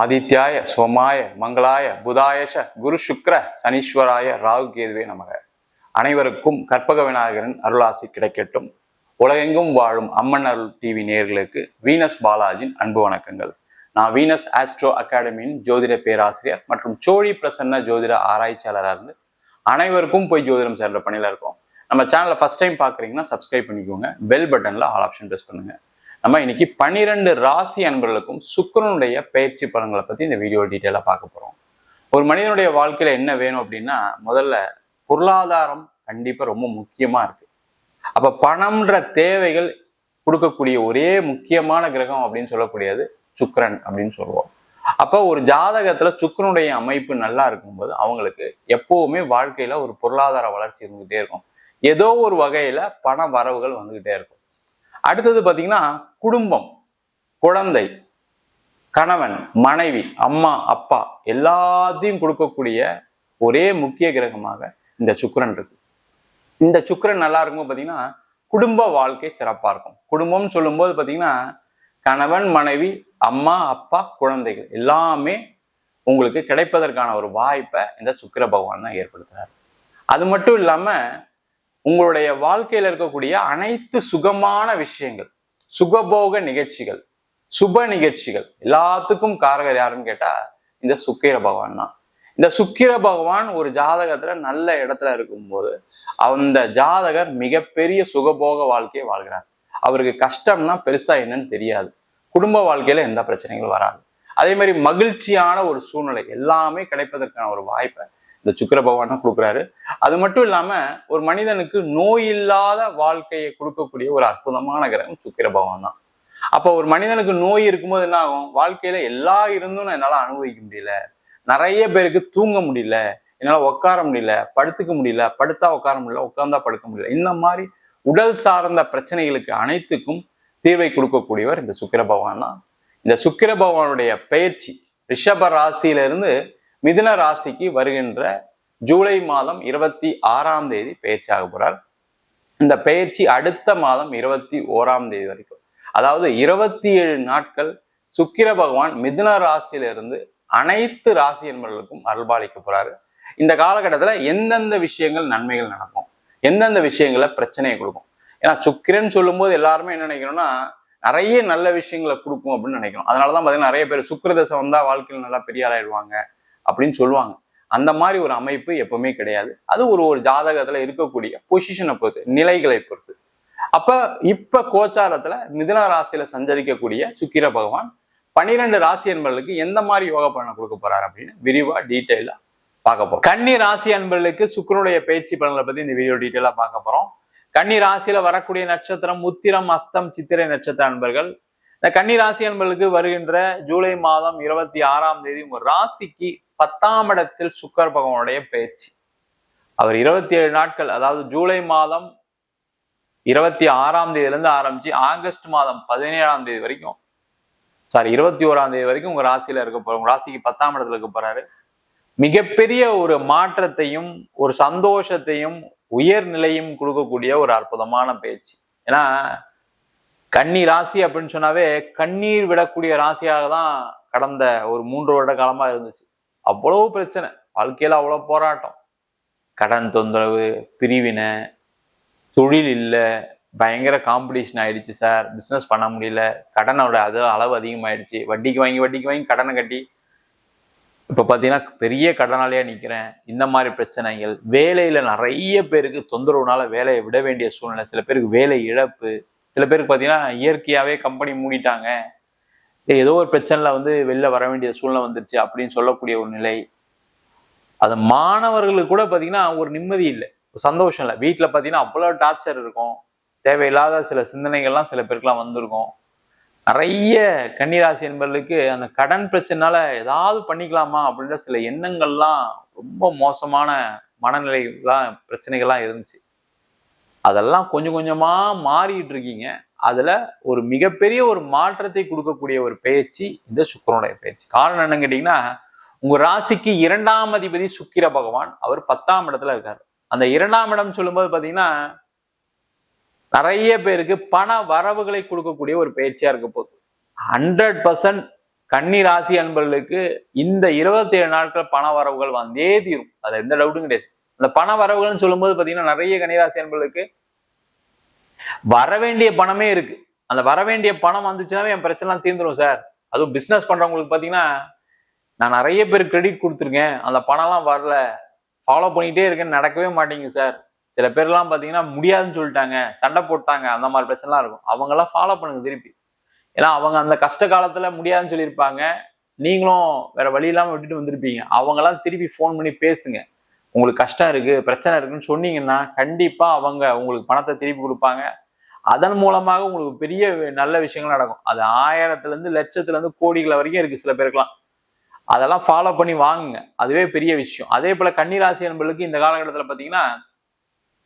ஆதித்யாய சோமாய மங்களாய புதாயஷ குரு சுக்ர சனீஸ்வராய ராகு கேதுவே நமக. அனைவருக்கும் கற்பக விநாயகரின் அருளாசி கிடைக்கட்டும். உலகெங்கும் வாழும் அம்மன் அருள் டிவி நேர்களுக்கு வீனஸ் பாலாஜின் அன்பு வணக்கங்கள். நான் வீனஸ் ஆஸ்ட்ரோ அகாடமியின் ஜோதிட பேராசிரியர் மற்றும் சோழி பிரசன்ன ஜோதிட ஆராய்ச்சியாளராக இருந்து அனைவருக்கும் போய் ஜோதிடம் சேர்ந்த பணியில இருக்கோம். நம்ம சேனலை ஃபஸ்ட் டைம் பார்க்குறீங்கன்னா சப்ஸ்கிரைப் பண்ணிக்கோங்க. பெல் பட்டனில் ஆல் ஆப்ஷன் ப்ரெஸ் பண்ணுங்க. நம்ம இன்னைக்கு பன்னிரெண்டு ராசி அன்பர்களுக்கும் சுக்கரனுடைய பயிற்சி பலன்களை பற்றி இந்த வீடியோ டீட்டெயிலாக பார்க்க போகிறோம் ஒரு மனிதனுடைய வாழ்க்கையில் என்ன வேணும் அப்படின்னா முதல்ல பொருளாதாரம் கண்டிப்பாக ரொம்ப முக்கியமாக இருக்கு. அப்போ பணம்ன்ற தேவைகள் கொடுக்கக்கூடிய ஒரே முக்கியமான கிரகம் அப்படின்னு சொல்லக்கூடியது சுக்கரன் அப்படின்னு சொல்லுவோம். அப்போ ஒரு ஜாதகத்துல சுக்கரனுடைய அமைப்பு நல்லா இருக்கும்போது அவங்களுக்கு எப்பவுமே வாழ்க்கையில ஒரு பொருளாதார வளர்ச்சி இருந்துகிட்டே இருக்கும். ஏதோ ஒரு வகையில பண வரவுகள் வந்துகிட்டே இருக்கும். அடுத்தது பார்த்தீங்கன்னா குடும்பம் குழந்தை கணவன் மனைவி அம்மா அப்பா எல்லாத்தையும் கொடுக்கக்கூடிய ஒரே முக்கிய கிரகமாக இந்த சுக்கரன் இருக்கு. இந்த சுக்கிரன் நல்லா இருக்கும் பார்த்தீங்கன்னா குடும்ப வாழ்க்கை சிறப்பாக இருக்கும். குடும்பம்னு சொல்லும்போது பார்த்தீங்கன்னா கணவன் மனைவி அம்மா அப்பா குழந்தைகள் எல்லாமே உங்களுக்கு கிடைப்பதற்கான ஒரு வாய்ப்பை இந்த சுக்கிர பகவான் தான் ஏற்படுத்துறாரு. அது மட்டும் இல்லாமல் உங்களுடைய வாழ்க்கையில இருக்கக்கூடிய அனைத்து சுகமான விஷயங்கள் சுகபோக நிகழ்ச்சிகள் சுப நிகழ்ச்சிகள் எல்லாத்துக்கும் காரகர் யாருன்னு கேட்டா இந்த சுக்கிர பகவான் தான். இந்த சுக்கிர பகவான் ஒரு ஜாதகத்துல நல்ல இடத்துல இருக்கும்போது அந்த ஜாதகர் மிகப்பெரிய சுகபோக வாழ்க்கையை வாழ்கிறார். அவருக்கு கஷ்டம்னா பெருசா என்னன்னு தெரியாது. குடும்ப வாழ்க்கையில எந்த பிரச்சனைகளும் வராது. அதே மாதிரி மகிழ்ச்சியான ஒரு சூழ்நிலை எல்லாமே கிடைப்பதற்கான ஒரு வாய்ப்பை இந்த சுக்கர பகவான் தான் கொடுக்குறாரு. அது மட்டும் இல்லாம ஒரு மனிதனுக்கு நோய் இல்லாத வாழ்க்கையை கொடுக்கக்கூடிய ஒரு அற்புதமான கிரகம் சுக்கிர பகவான் தான். அப்போ ஒரு மனிதனுக்கு நோய் இருக்கும்போது என்ன ஆகும்? வாழ்க்கையில எல்லா இருந்தும் என்னால அனுபவிக்க முடியல. நிறைய பேருக்கு தூங்க முடியல. என்னால உட்கார முடியல. படுத்துக்க முடியல. படுத்தா உட்கார முடியல. உட்கார்ந்தா படுக்க முடியல. இந்த மாதிரி உடல் சார்ந்த பிரச்சனைகளுக்கு அனைத்துக்கும் தீர்வை கொடுக்கக்கூடியவர் இந்த சுக்கிர பகவான் தான். இந்த சுக்கிர பகவானுடைய பயிற்சி ரிஷப ராசியிலிருந்து மிதுன ராசிக்கு வருகின்ற ஜூலை மாதம் இருபத்தி ஆறாம் தேதி பயிற்சியாக போறார். இந்த பயிற்சி அடுத்த மாதம் இருபத்தி ஓராம் தேதி வரைக்கும். அதாவது இருபத்தி ஏழு நாட்கள் சுக்கிர பகவான் மிதுன ராசியிலிருந்து அனைத்து ராசி என்பவர்களுக்கும் அருள்பாலிக்க போறாரு. இந்த காலகட்டத்துல எந்தெந்த விஷயங்கள் நன்மைகள் நடக்கும்? எந்தெந்த விஷயங்கள பிரச்சனையை கொடுக்கும்? ஏன்னா சுக்கிரன் சொல்லும்போது எல்லாருமே என்ன நினைக்கிறோம்னா நிறைய நல்ல விஷயங்களை கொடுக்கும் அப்படின்னு நினைக்கிறோம் அதனாலதான் பாத்தீங்கன்னா நிறைய பேர் சுக்கிரதசை வந்தா வாழ்க்கையில் நல்லா பெரிய ஆளாயிடுவாங்க. அப்படின்னு சொல்லுவாங்க. அந்த மாதிரி ஒரு அமைப்பு எப்பவுமே கிடையாது. அது ஒரு ஒரு ஜாதகத்துல இருக்கக்கூடிய பொசிஷனை பொறுத்து நிலைகளை பொறுத்து. அப்ப இப்ப கோச்சாரத்துல மிதுன ராசியில சஞ்சரிக்கக்கூடிய சுக்கிர பகவான் பன்னிரெண்டு ராசி அன்பர்களுக்கு எந்த மாதிரி யோக பலனை கொடுக்க போறாரு அப்படின்னு விரிவா டீட்டெயிலா பார்க்க போறோம். கன்னி ராசி அன்பர்களுக்கு சுக்கரனுடைய பயிற்சி பலன்களை பத்தி இந்த வீடியோ டீட்டெயிலா பார்க்க போறோம். கன்னி ராசியில வரக்கூடிய நட்சத்திரம் உத்திரம் அஸ்தம் சித்திரை நட்சத்திர அன்பர்கள். இந்த கன்னி ராசி அன்பர்களுக்கு வருகின்ற ஜூலை மாதம் இருபத்தி ஆறாம் தேதி உங்க ராசிக்கு பத்தாம் இடத்தில் சுக்கர் பகவானுடைய பயிற்சி அவர் இருபத்தி ஏழு நாட்கள் அதாவது ஜூலை மாதம் இருபத்தி ஆறாம் தேதியில இருந்து ஆரம்பிச்சு ஆகஸ்ட் மாதம் பதினேழாம் தேதி வரைக்கும் சாரி இருபத்தி ஓராம் தேதி வரைக்கும் உங்க ராசியில இருக்க போற உங்க ராசிக்கு பத்தாம் இடத்துல இருக்க போறாரு. மிகப்பெரிய ஒரு மாற்றத்தையும் ஒரு சந்தோஷத்தையும் உயர்நிலையும் கொடுக்கக்கூடிய ஒரு அற்புதமான பயிற்சி ஏன்னா கன்னி ராசி அப்படின்னு சொன்னாவே கண்ணீர் விடக்கூடிய ராசியாக தான் கடந்த ஒரு மூன்று வருட காலமா இருந்துச்சு. அவ்வளவு பிரச்சனை. வாழ்க்கையில் அவ்வளோ போராட்டம். கடன் தொந்தரவு பிரிவினை தொழில் இல்லை பயங்கர காம்படிஷன் ஆயிடுச்சு சார் பிஸ்னஸ் பண்ண முடியல. கடனோட அது அளவு அதிகமாயிடுச்சு. வட்டிக்கு வாங்கி வட்டிக்கு வாங்கி கடனை கட்டி. இப்போ பார்த்தீங்கன்னா பெரிய கடனாலேயே நிற்கிறேன் இந்த மாதிரி பிரச்சனைகள். வேலையில் நிறைய பேருக்கு தொந்தரவுனால வேலையை விட வேண்டிய சூழ்நிலை. சில பேருக்கு வேலை இழப்பு. சில பேருக்கு பார்த்தீங்கன்னா இயற்கையாகவே கம்பெனி மூடிட்டாங்க. ஏதோ ஒரு பிரச்சனையில் வந்து வெளில வர வேண்டிய சூழ்நிலை வந்துருச்சு அப்படின்னு சொல்லக்கூடிய ஒரு நிலை. அது மாணவர்களுக்கு கூட பார்த்தீங்கன்னா ஒரு நிம்மதி இல்லை சந்தோஷம் இல்லை. வீட்டில் பார்த்தீங்கன்னா அவ்வளோ டார்ச்சர் இருக்கும். தேவையில்லாத சில சிந்தனைகள்லாம் சில பேருக்குலாம் வந்திருக்கும். நிறைய கன்னிராசி என்பவர்களுக்கு அந்த கடன் பிரச்சனைனால ஏதாவது பண்ணிக்கலாமா அப்படின்ற சில எண்ணங்கள்லாம் ரொம்ப மோசமான மனநிலைகள்லாம் பிரச்சனைகள்லாம் இருந்துச்சு. அதெல்லாம் கொஞ்சம் கொஞ்சமாக மாறிட்டு இருக்கீங்க. அதுல ஒரு மிகப்பெரிய ஒரு மாற்றத்தை கொடுக்கக்கூடிய ஒரு பயிற்சி இந்த சுக்கரனுடைய பயிற்சி காரணம் என்னன்னு கேட்டீங்கன்னா உங்க ராசிக்கு இரண்டாம் அதிபதி சுக்கிர பகவான் அவர் பத்தாம் இடத்துல இருக்காரு. அந்த இரண்டாம் இடம் சொல்லும்போது பாத்தீங்கன்னா நிறைய பேருக்கு பண வரவுகளை கொடுக்கக்கூடிய ஒரு பயிற்சியாக இருக்க போகுது. ஹண்ட்ரட் பர்சன்ட் கன்னி ராசி அன்பர்களுக்கு இந்த இருபத்தி ஏழு நாட்கள் பண வரவுகள் வந்தே தீரும். அது எந்த டவுட்டும் கிடையாது. அந்த பண வரவுகள்னு சொல்லும்போது பாத்தீங்கன்னா நிறைய கன்னிராசி அன்பர்களுக்கு வர வேண்டிய பணமே இருக்கு. அந்த வர வேண்டிய பணம் வந்துச்சுன்னாவே என் பிரச்சனை தீர்ந்துடும் சார். அதுவும் பிசினஸ் பண்றவங்களுக்கு பாத்தீங்கன்னா நான் நிறைய பேர் கிரெடிட் கொடுத்துருக்கேன். அந்த பணம்லாம் வரல. ஃபாலோ பண்ணிட்டே இருக்கேன்னு நடக்கவே மாட்டேங்குது சார். சில பேர்லாம் பார்த்தீங்கன்னா முடியாதுன்னு சொல்லிட்டாங்க. சண்டை போட்டாங்க. அந்த மாதிரி பிரச்சனைலாம் இருக்கும். அவங்கெல்லாம் ஃபாலோ பண்ணுங்க திருப்பி. ஏன்னா அவங்க அந்த கஷ்ட காலத்துல முடியாதுன்னு சொல்லியிருப்பாங்க. நீங்களும் வேற வழி இல்லாமல் விட்டுட்டு வந்திருப்பீங்க. அவங்கெல்லாம் திருப்பி ஃபோன் பண்ணி பேசுங்க. உங்களுக்கு கஷ்டம் இருக்கு பிரச்சனை இருக்குன்னு சொன்னீங்கன்னா கண்டிப்பா அவங்க உங்களுக்கு பணத்தை திருப்பி கொடுப்பாங்க. அதன் மூலமாக உங்களுக்கு பெரிய நல்ல விஷயங்கள் நடக்கும். அது ஆயிரத்துல இருந்து லட்சத்துல இருந்து வரைக்கும் இருக்கு சில பேருக்குலாம் அதெல்லாம் ஃபாலோ பண்ணி வாங்குங்க. அதுவே பெரிய விஷயம். அதே போல கன்னிராசி என்பளுக்கு இந்த காலகட்டத்தில் பார்த்தீங்கன்னா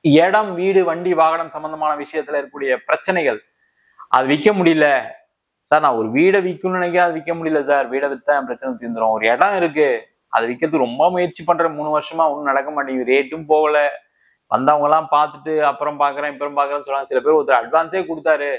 இடம் வீடு வண்டி வாகனம் சம்பந்தமான விஷயத்துல இருக்கக்கூடிய பிரச்சனைகள். அது விற்க முடியல. சார் நான் ஒரு வீடை விற்கணும்னு நினைக்கிறேன். அது விற்க முடியல சார். வீடை விற்றா பிரச்சனை தீர்ந்துரும். ஒரு இடம் இருக்கு. அதை விற்கிறதுக்கு ரொம்ப முயற்சி பண்ற மூணு வருஷமா ஒன்றும் நடக்க மாட்டேங்குது. ரேட்டும் போகல. வந்தவங்க எல்லாம் பார்த்துட்டு அப்புறம் பாக்குறேன் இப்பறம் பாக்குறேன்னு சொல்றாங்க சில பேர் ஒருத்தர் அட்வான்ஸே கொடுத்தாரு.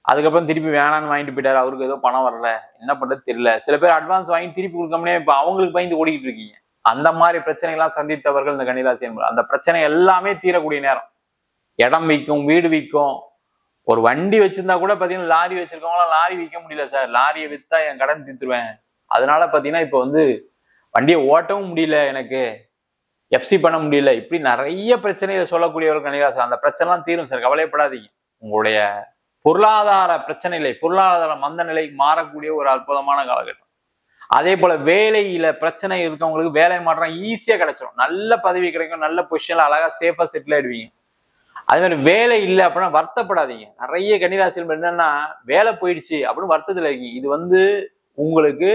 அதுக்கப்புறம் திருப்பி வேணான்னு வாங்கிட்டு போயிட்டாரு. அவருக்கு ஏதோ பணம் வரல. என்ன பண்றது தெரியல. சில பேர் அட்வான்ஸ் வாங்கி திருப்பி கொடுக்காமலே இப்ப அவங்களுக்கு பயந்து ஓடிக்கிட்டு இருக்கீங்க. அந்த மாதிரி பிரச்சனைகள்லாம் சந்தித்தவர்கள் இந்த கன்னிராசி என்பது அந்த பிரச்சனை எல்லாமே தீரக்கூடிய நேரம். இடம் விற்கும் வீடு விற்கும். ஒரு வண்டி வச்சிருந்தா கூட பாத்தீங்கன்னா லாரி வச்சிருக்கவங்களாம் லாரி விற்க முடியல சார். லாரியை வித்தா என் கடன் தீர்த்துருவேன். அதனால பாத்தீங்கன்னா இப்போ வந்து வண்டியை ஓட்டவும் முடியல எனக்கு. எஃப்சி பண்ண முடியல. இப்படி நிறைய பிரச்சனைகளை சொல்லக்கூடியவர்கள் கன்னிராசி. அந்த பிரச்சனைலாம் தீரும் சார். கவலைப்படாதீங்க. உங்களுடைய பொருளாதார பிரச்சனைகளை பொருளாதார மந்த நிலை மாறக்கூடிய ஒரு அற்புதமான காலகட்டம். அதே போல வேலையில பிரச்சனை இருக்கவங்களுக்கு வேலை மாற்றம் ஈஸியா கிடைச்சிடும் நல்ல பதவி கிடைக்கும். நல்ல பொசிஷன்ல அழகா சேஃபா செட்டில் ஆயிடுவீங்க. அதே மாதிரி வேலை இல்லை அப்படின்னா வருத்தப்படாதீங்க. நிறைய கன்னிராசிகள் என்னன்னா வேலை போயிடுச்சு அப்படின்னு வருத்தத்துல இருக்கீங்க. இது வந்து உங்களுக்கு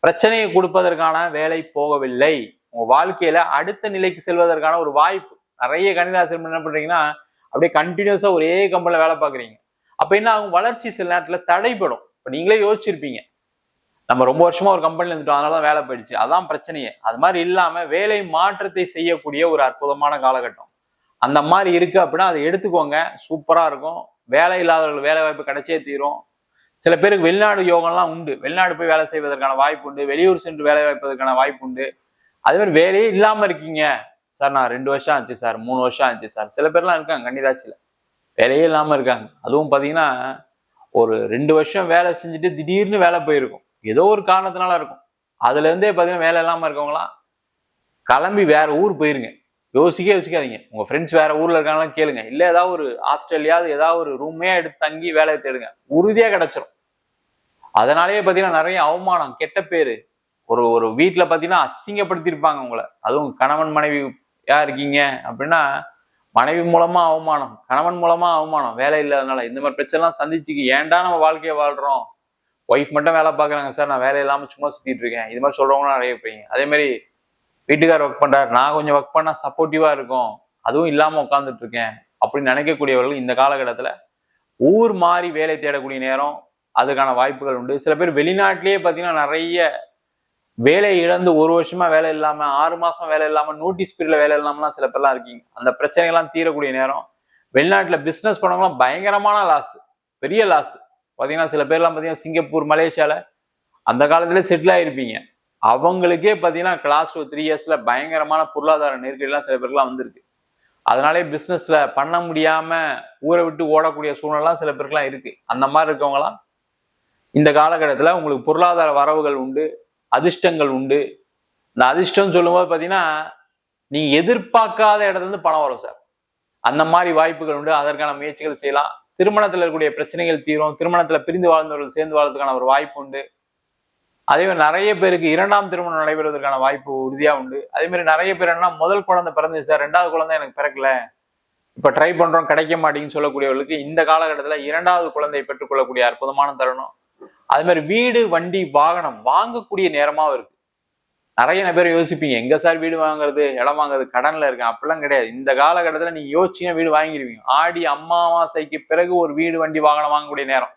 பிரச்சனையை கொடுப்பதற்கான வேலை போகவில்லை. உங்க வாழ்க்கையில அடுத்த நிலைக்கு செல்வதற்கான ஒரு வாய்ப்பு. நிறைய கன்னிராசிகள் என்ன பண்றீங்கன்னா அப்படியே கண்டினியூஸா ஒரே கம்பெனில வேலை பார்க்குறீங்க. அப்ப என்ன ஆகும்? வளர்ச்சி சில நேரத்துல தடைபடும். இப்போ நீங்களே யோசிச்சிருப்பீங்க. நம்ம ரொம்ப வருஷமா ஒரு கம்பெனில இருந்துட்டோம். அதனால தான் வேலை போயிடுச்சு. அதான் பிரச்சனையே. அது மாதிரி இல்லாம வேலை மாற்றத்தை செய்யக்கூடிய ஒரு அற்புதமான காலகட்டம். அந்த மாதிரி இருக்கு அப்படின்னா அதை எடுத்துக்கோங்க. சூப்பரா இருக்கும். வேலை இல்லாதவர்கள் வேலை வாய்ப்பு கிடைச்சே தீரும். சில பேருக்கு வெளிநாடு யோகம்லாம் உண்டு. வெளிநாடு போய் வேலை செய்வதற்கான வாய்ப்பு உண்டு. வெளியூர் சென்று வேலை வாய்ப்பதற்கான வாய்ப்பு உண்டு. அதே மாதிரி வேலையே இல்லாமல் இருக்கீங்க. சார் நான் ரெண்டு வருஷம் ஆச்சு சார். மூணு வருஷம் ஆச்சு சார். சில பேர்லாம் இருக்காங்க கன்னிராசியில். வேலையே இல்லாமல் இருக்காங்க. அதுவும் பார்த்தீங்கன்னா ஒரு ரெண்டு வருஷம் வேலை செஞ்சுட்டு திடீர்னு வேலை போயிருக்கும். ஏதோ ஒரு காரணத்தினால இருக்கும். அதுலேருந்தே பார்த்தீங்கன்னா வேலை இல்லாமல் இருக்கவங்களாம் கிளம்பி வேற ஊர் போயிருங்க. யோசிக்க யோசிக்காதீங்க. உங்க ஃப்ரெண்ட்ஸ் வேற ஊர்ல இருக்காங்களாம் கேளுங்க. இல்ல ஏதாவது ஒரு ஆஸ்திரேலியாவது ஏதாவது ஒரு ரூமே எடுத்து தங்கி வேலையை தேடுங்க. உறுதியா கிடைச்சிரும். அதனாலேயே பாத்தீங்கன்னா நிறைய அவமானம் கெட்ட பேரு. ஒரு ஒரு வீட்டில் பார்த்தீங்கன்னா அசிங்கப்படுத்தியிருப்பாங்க உங்களை. அதுவும் கணவன் மனைவி யா இருக்கீங்க அப்படின்னா மனைவி மூலமா அவமானம் கணவன் மூலமா அவமானம் வேலை இல்லாதனால. இந்த மாதிரி பிரச்சனைலாம் சந்திச்சுக்கு ஏன்டா நம்ம வாழ்க்கையை வாழ்றோம்? ஒய்ஃப் மட்டும் வேலை பார்க்குறாங்க. சார் நான் வேலை இல்லாமல் சும்மா சுத்திட்டு இருக்கேன். இது மாதிரி சொல்றவங்களும் நிறைய போய் அதே மாதிரி வீட்டுக்கார் ஒர்க் பண்ணுறாரு நான் கொஞ்சம் ஒர்க் பண்ணால் சப்போர்ட்டிவாக இருக்கும். அதுவும் இல்லாமல் உட்காந்துட்டு இருக்கேன். அப்படின்னு நினைக்கக்கூடியவர்கள் இந்த காலகட்டத்தில் ஊர் மாறி வேலை தேடக்கூடிய நேரம் அதுக்கான வாய்ப்புகள் உண்டு. சில பேர் வெளிநாட்டிலேயே பார்த்தீங்கன்னா நிறைய வேலை இழந்து ஒரு வருஷமா வேலை இல்லாமல் ஆறு மாசம் வேலை இல்லாமல் நோட்டீஸ் பீரியட்ல வேலை இல்லாமலாம் சில பேர்லாம் இருக்கீங்க. அந்த பிரச்சனைகள்லாம் தீரக்கூடிய நேரம். வெளிநாட்டில் பிஸ்னஸ் பண்ணவங்களாம் பயங்கரமான லாஸ் பெரிய லாஸ் பார்த்தீங்கன்னா சில பேர்லாம் பார்த்தீங்கன்னா சிங்கப்பூர் மலேசியாவில் அந்த காலத்திலே செட்டில் ஆகிருப்பீங்க அவங்களுக்கே பார்த்தீங்கன்னா கிளாஸ் டூ த்ரீ இயர்ஸில் பயங்கரமான பொருளாதார நெருக்கடிலாம் சில பேருக்குலாம் வந்திருக்கு. அதனாலே பிஸ்னஸில் பண்ண முடியாமல் ஊரை விட்டு ஓடக்கூடிய சூழ்நிலாம் சில பேருக்குலாம் இருக்குது அந்த மாதிரி இருக்கவங்களாம் இந்த காலகட்டத்தில் உங்களுக்கு பொருளாதார வரவுகள் உண்டு அதிர்ஷ்டங்கள் உண்டு. இந்த அதிர்ஷ்டம் சொல்லும்போது பார்த்தீங்கன்னா நீங்கள் எதிர்பார்க்காத இடத்துல இருந்து பணம் வரும் சார். அந்த மாதிரி வாய்ப்புகள் உண்டு. அதற்கான முயற்சிகள் செய்யலாம். திருமணத்தில் இருக்கக்கூடிய பிரச்சனைகள் தீரும். திருமணத்தில் பிரிந்து வாழ்ந்தவர்கள் சேர்ந்து வாழ்றதுக்கான ஒரு வாய்ப்பு உண்டு. அதே மாதிரி நிறைய பேருக்கு இரண்டாம் திருமணம் நடைபெறுவதற்கான வாய்ப்பு உறுதியாக உண்டு. அதே மாதிரி நிறைய பேர் என்ன முதல் குழந்தை பிறந்துச்சு சார் ரெண்டாவது குழந்தை எனக்கு பிறக்கல. இப்போ ட்ரை பண்றோம் கிடைக்க மாட்டேங்குன்னு சொல்லக்கூடியவர்களுக்கு இந்த காலகட்டத்துல இரண்டாவது குழந்தையை பெற்றுக்கொள்ளக்கூடிய அற்புதமான தருணம். அது மாதிரி வீடு வண்டி வாகனம் வாங்கக்கூடிய நேரமாவும் இருக்கு. நிறைய பேர் யோசிப்பீங்க எங்க சார் வீடு வாங்குறது? இடம் வாங்குறது? கடன்ல இருக்கேன். அப்படிலாம் கிடையாது. இந்த காலகட்டத்தில் நீ யோசிச்சீங்கன்னா வீடு வாங்கிடுவீங்க ஆடி அம்மாவாசைக்கு பிறகு ஒரு வீடு வண்டி வாகனம் வாங்கக்கூடிய நேரம்.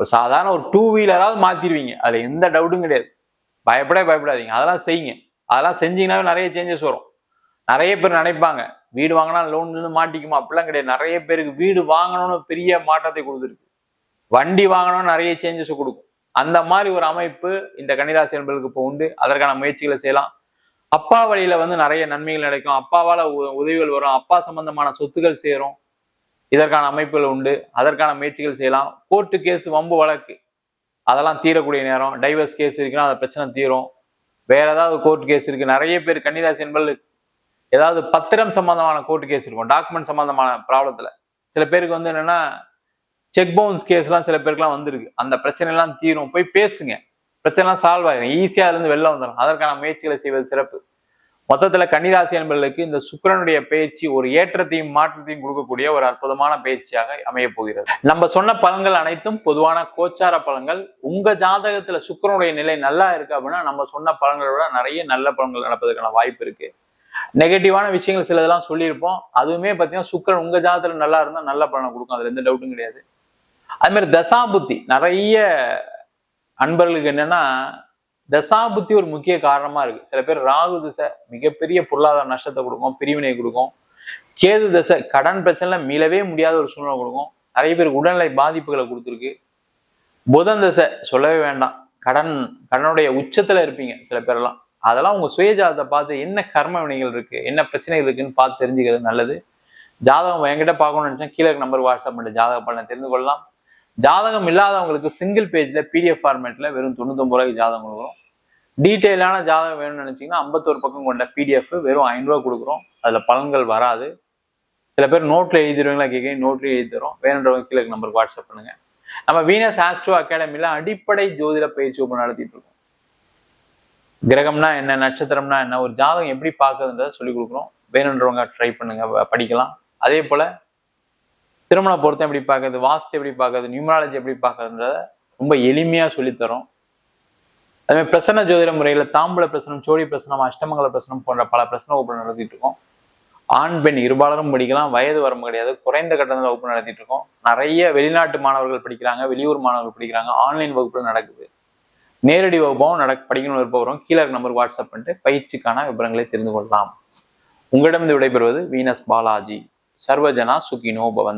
இப்போ சாதாரண ஒரு டூ வீலராவது மாத்திடுவீங்க அதில் எந்த டவுட்டும் கிடையாது. பயப்படவே பயப்படாதீங்க. அதெல்லாம் செய்யுங்க. அதெல்லாம் செஞ்சீங்கன்னாவே நிறைய சேஞ்சஸ் வரும். நிறைய பேர் நினைப்பாங்க வீடு வாங்கினா லோன் இருந்து மாட்டிக்குமா? அப்படிலாம் கிடையாது. நிறைய பேருக்கு வீடு வாங்கணும்னு பெரிய மாற்றத்தை கொடுத்துருக்கு. வண்டி வாங்கணும்னு நிறைய சேஞ்சஸ் கொடுக்கும். அந்த மாதிரி ஒரு அமைப்பு இந்த கன்னிராசி என்பதற்கு இப்போ உண்டு. அதற்கான முயற்சிகளை செய்யலாம். அப்பா வழியில வந்து நிறைய நன்மைகள் நடக்கும். அப்பாவால் உ- உதவிகள் வரும். அப்பா சம்பந்தமான சொத்துக்கள் சேரும். இதற்கான அமைப்புகள் உண்டு. அதற்கான முயற்சிகள் செய்யலாம். கோர்ட்டு கேஸ் வம்பு வழக்கு. அதெல்லாம் தீரக்கூடிய நேரம். டைவர்ஸ் கேஸ் இருக்குன்னா அந்த பிரச்சனை தீரும். வேற ஏதாவது கோர்ட் கேஸ் இருக்கு. நிறைய பேர் கன்னிராசி என்பது ஏதாவது பத்திரம் சம்பந்தமான கோர்ட் கேஸ் இருக்கும். டாக்குமெண்ட் சம்பந்தமான ப்ராப்ளத்தில் சில பேருக்கு வந்து என்னன்னா செக் பவுன்ஸ் கேஸ்லாம் சில பேருக்குலாம் வந்திருக்கு. அந்த பிரச்சனைலாம் தீரும். போய் பேசுங்க. பிரச்சனைலாம் சால்வ் ஆகிடும் ஈஸியாக இருந்து வெளில வந்துடும் அதற்கான முயற்சிகளை செய்வது சிறப்பு. மொத்தத்துல கன்னிராசி அன்பர்களுக்கு இந்த சுக்கிரனுடைய பயிற்சி ஒரு ஏற்றத்தையும் மாற்றத்தையும் கொடுக்கக்கூடிய ஒரு அற்புதமான பயிற்சியாக அமைய போகிறது. நம்ம சொன்ன பலன்கள் அனைத்தும் பொதுவான கோச்சார பலன்கள். உங்க ஜாதகத்துல சுக்கிரனுடைய நிலை நல்லா இருக்கு அப்படின்னா நம்ம சொன்ன பலன்களை விட நிறைய நல்ல பலன்கள் நடப்பதற்கான வாய்ப்பு இருக்கு. நெகட்டிவான விஷயங்கள் சிலதெல்லாம் சொல்லியிருப்போம். அதுவுமே பார்த்தீங்கன்னா சுக்கிரன் உங்க ஜாதகத்துல நல்லா இருந்தா நல்ல பலனை கொடுக்கும். அதுல எந்த டவுட்டும் கிடையாது. அது மாதிரி தசாபுத்தி. நிறைய அன்பர்களுக்கு என்னன்னா தசாபுத்தி ஒரு முக்கிய காரணமா இருக்கு. சில பேர் ராகு திசை மிகப்பெரிய பொருளாதார நஷ்டத்தை கொடுக்கும் பிரிவினை கொடுக்கும். கேது தசை கடன் பிரச்சனை மீளவே முடியாத ஒரு சூழ்நிலை கொடுக்கும். நிறைய பேருக்கு உடல்நிலை பாதிப்புகளை கொடுத்துருக்கு. புதன் தசை சொல்லவே வேண்டாம். கடன் கடனுடைய உச்சத்துல இருப்பீங்க சில பேரெல்லாம். அதெல்லாம் உங்க சுயஜாதத்தை பார்த்து என்ன கர்ம வினைகள் இருக்கு என்ன பிரச்சனைகள் இருக்குன்னு பார்த்து தெரிஞ்சுக்கிறது நல்லது. ஜாதகம் என்கிட்ட பார்க்கணும்னு நினைச்சா கீழே இருக்க நம்பர் வாட்ஸ்அப் பண்ணி ஜாதக பலனை தெரிந்து கொள்ளலாம். ஜாதகம் இல்லாதவங்களுக்கு சிங்கிள் பேஜ்ல பிடிஎஃப் ஃபார்மேட்ல வெறும் தொண்ணூத்தொம்பது ரூபாய்க்கு ஜாதகம் கொடுக்குறோம். டீட்டெயிலான ஜாதகம் வேணும்னு நினைச்சீங்கன்னா ஐம்பத்தோரு பக்கம் கொண்ட பிடிஎஃப் வெறும் ஐநூறுரூவா கொடுக்குறோம். அதுல பலன்கள் வராது. சில பேர் நோட்ல எழுதிடுவீங்களா கேட்க நோட்ல எழுதி வேணுன்றவங்க கீழே நம்பருக்கு வாட்ஸ்அப் பண்ணுங்க. நம்ம வீனஸ் ஆஸ்ட்ரோ அகாடமில அடிப்படை ஜோதிட பயிற்சி ஒன்று நடத்திட்டு இருக்கோம். கிரகம்னா என்ன நட்சத்திரம்னா என்ன ஒரு ஜாதகம் எப்படி பார்க்கறதுன்றதை சொல்லிக் கொடுக்குறோம். வேணுன்றவங்க ட்ரை பண்ணுங்க படிக்கலாம். அதே போல திருமண பொருத்தம் எப்படி பார்க்கறது வாஸ்து எப்படி பார்க்குறது நியூமராலஜி எப்படி பார்க்குறதுன்றத ரொம்ப எளிமையா சொல்லித் தரோம் மாதிரி பிரசன்ன ஜோதிட முறையில தாம்பூல பிரசனம் சோழி பிரசனம் அஷ்டமங்கல பிரசனம் போன்ற பல பிரசன வகுப்பு நடத்திட்டு இருக்கோம். ஆண் பெண் இருபாலரும் படிக்கலாம் வயது வரம்பு கிடையாது குறைந்த கட்டணத்தில் வகுப்பு நடத்திட்டு இருக்கோம். நிறைய வெளிநாட்டு மாணவர்கள் படிக்கிறாங்க வெளியூர் மாணவர்கள் படிக்கிறாங்க ஆன்லைன் வகுப்புல நடக்குது. நேரடி வகுப்பும் நட படிக்கணும் இருப்பவரும் கீழே நம்பர் நம்பருக்கு வாட்ஸ்அப் பண்ணிட்டு பயிற்சிக்கான விவரங்களை தெரிந்து கொள்ளலாம். உங்களிடம் விடைபெறுவது வீனஸ் பாலாஜி. சர்வஜனா சுகினோ பவன்